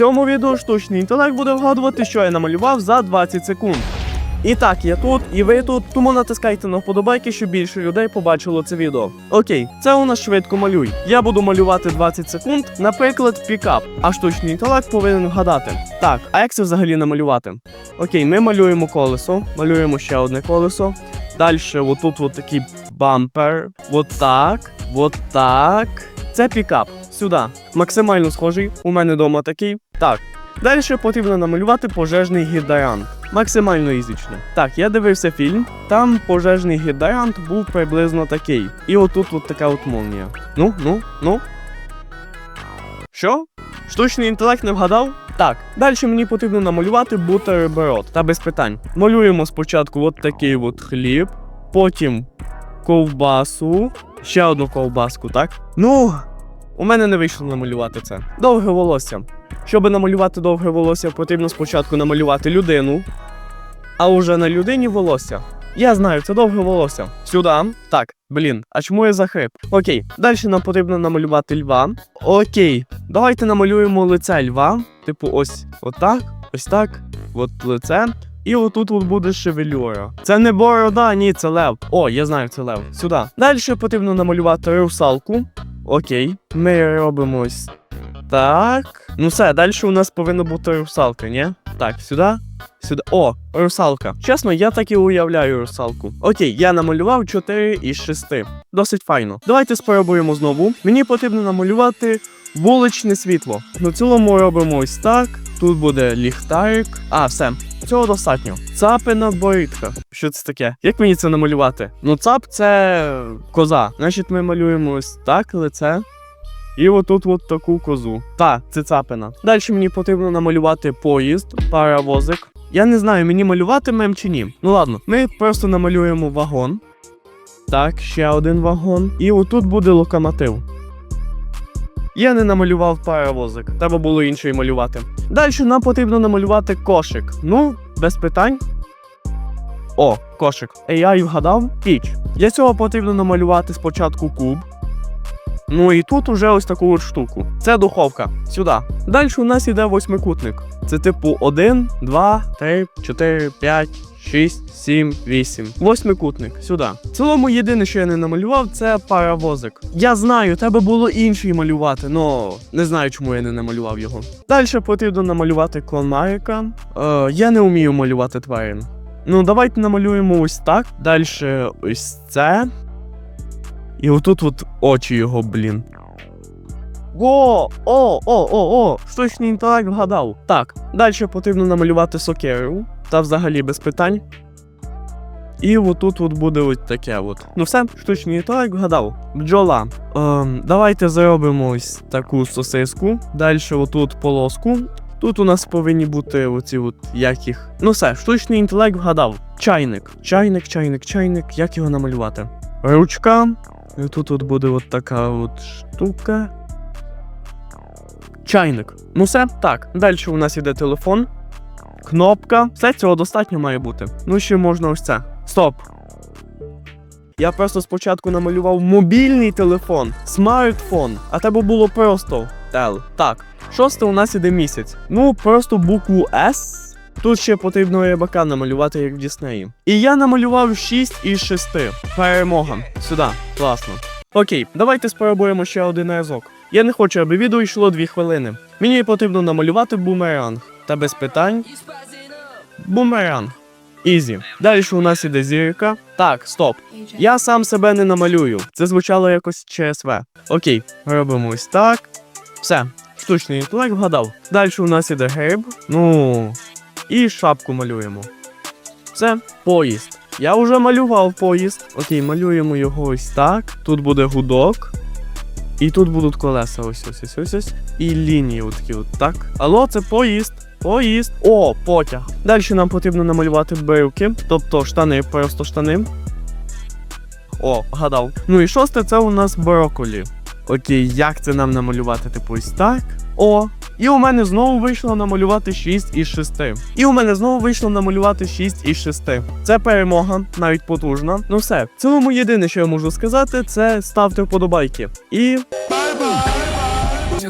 цьому відео штучний інтелект буде вгадувати, що я намалював за 20 секунд. І так, я тут, і ви тут, тому натискайте на вподобайки, щоб більше людей побачило це відео. Окей, це у нас швидко малюй. Я буду малювати 20 секунд, наприклад, пікап, а штучний інтелект повинен вгадати. Так, а як це взагалі намалювати? Окей, ми малюємо колесо, малюємо ще одне колесо. Далі, отут от такий бампер. Вот так, вот. Це пікап. Сюди. Максимально схожий. У мене вдома такий. Так. Далі потрібно намалювати пожежний гідрант. Максимально ізічно. Так, я дивився фільм. Там пожежний гідрант був приблизно такий. І отут от така от молнія. Ну, ну, ну. Що? Штучний інтелект не вгадав? Так, далі мені потрібно намалювати бутерброд. Та без питань. Малюємо спочатку от такий от хліб, потім ковбасу, ще одну ковбаску, так? Ну, у мене не вийшло намалювати це. Довге волосся. Щоб намалювати довге волосся, потрібно спочатку намалювати людину, а уже на людині волосся. Я знаю, це довге волосся. Сюди. Так, блін, а чому я захрип? Окей, далі нам потрібно намалювати льва. Окей, давайте намалюємо лице льва. Типу, ось отак, ось так, от лице. І отут от буде шевелюра. Це не борода, ні, це лев. О, я знаю, це лев. Сюди. Далі потрібно намалювати русалку. Окей, ми робимо ось так. Ну все, далі у нас повинна бути русалка, ні? Так, сюди. Сюди. О, русалка. Чесно, я так і уявляю русалку. Окей, я намалював 4 із 6. Досить файно. Давайте спробуємо знову. Мені потрібно намалювати вуличне світло. На цілому робимо ось так. Тут буде ліхтарик. А, все. Цього достатньо. Цапина борідка. Що це таке? Як мені це намалювати? Ну, цап це коза. Значить, ми малюємо ось так лице. І отут от таку козу. Та, це цапина. Далі мені потрібно намалювати поїзд, паровозик. Я не знаю, мені малювати мем чи ні. Ну ладно, ми просто намалюємо вагон. Так, ще один вагон. І отут буде локомотив. Я не намалював паровозик, треба було інший малювати. Далі нам потрібно намалювати кошик. Ну, без питань. О, кошик. AI вгадав піч. Для цього потрібно намалювати спочатку куб. Ну і тут уже ось таку от штуку. Це духовка. Сюди. Далі у нас іде восьмикутник. Це типу 1, 2, 3, 4, 5, 6, 7, 8. Восьмикутник. Сюди. В цілому єдине, що я не намалював, це паровозик. Я знаю, треба було інший малювати, но не знаю, чому я не намалював його. Далі потрібно намалювати клон Марика. Е, я не вмію малювати тварин. Ну, давайте намалюємо ось так. Далі ось це. І отут от очі його, блін. О, о, о, о, о, штучний інтелект вгадав. Так, далі потрібно намалювати сокеру, та взагалі без питань. І отут от буде ось таке от. Ну все, штучний інтелект вгадав. Бджола. Ем, давайте зробимо ось таку сосиску. Далі отут полоску. Тут у нас повинні бути оці от як їх. Ну все, штучний інтелект вгадав. Чайник. Чайник, чайник, чайник. Як його намалювати? Ручка. І тут от буде от така от штука. Чайник. Ну все, так. Далі у нас іде телефон. Кнопка. Все цього достатньо має бути. Ну ще можна ось це. Стоп. Я просто спочатку намалював мобільний телефон, смартфон, а тебе було просто тел. Так, шосте у нас іде місяць. Ну, просто букву С. Тут ще потрібно рибака намалювати, як в Діснеї. І я намалював 6 із 6. Перемога. Сюди. Класно. Окей, давайте спробуємо ще один разок. Я не хочу, аби відео йшло 2 хвилини. Мені потрібно намалювати бумеранг. Та без питань. Бумеранг. Ізі. Далі у нас іде зірка. Так, стоп. Я сам себе не намалюю. Це звучало якось ЧСВ. Окей, робимо ось так. Все. Штучний інтелект вгадав. Далі у нас іде гриб. Ну. І шапку малюємо. Це поїзд. Я вже малював поїзд. Окей, малюємо його ось так. Тут буде гудок. І тут будуть колеса. Ось ось ось ось ось. І лінії отакі от так. Алло, це поїзд. Поїзд. О, потяг. Далі нам потрібно намалювати брюки, тобто штани, просто штани. О, гадав. Ну і шосте це у нас брокколі. Окей, як це нам намалювати? Типу ось так. О. І у мене знову вийшло намалювати 6 із 6. І у мене знову вийшло намалювати 6 із 6. Це перемога, навіть потужна. Ну все, в цілому єдине, що я можу сказати, це ставте вподобайки. І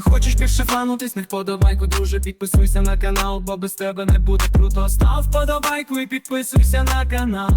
Хочеш більше фанутись, не вподобайку, друже, підписуйся на канал, бо без тебе не буде круто. Став вподобайку і підписуйся на канал.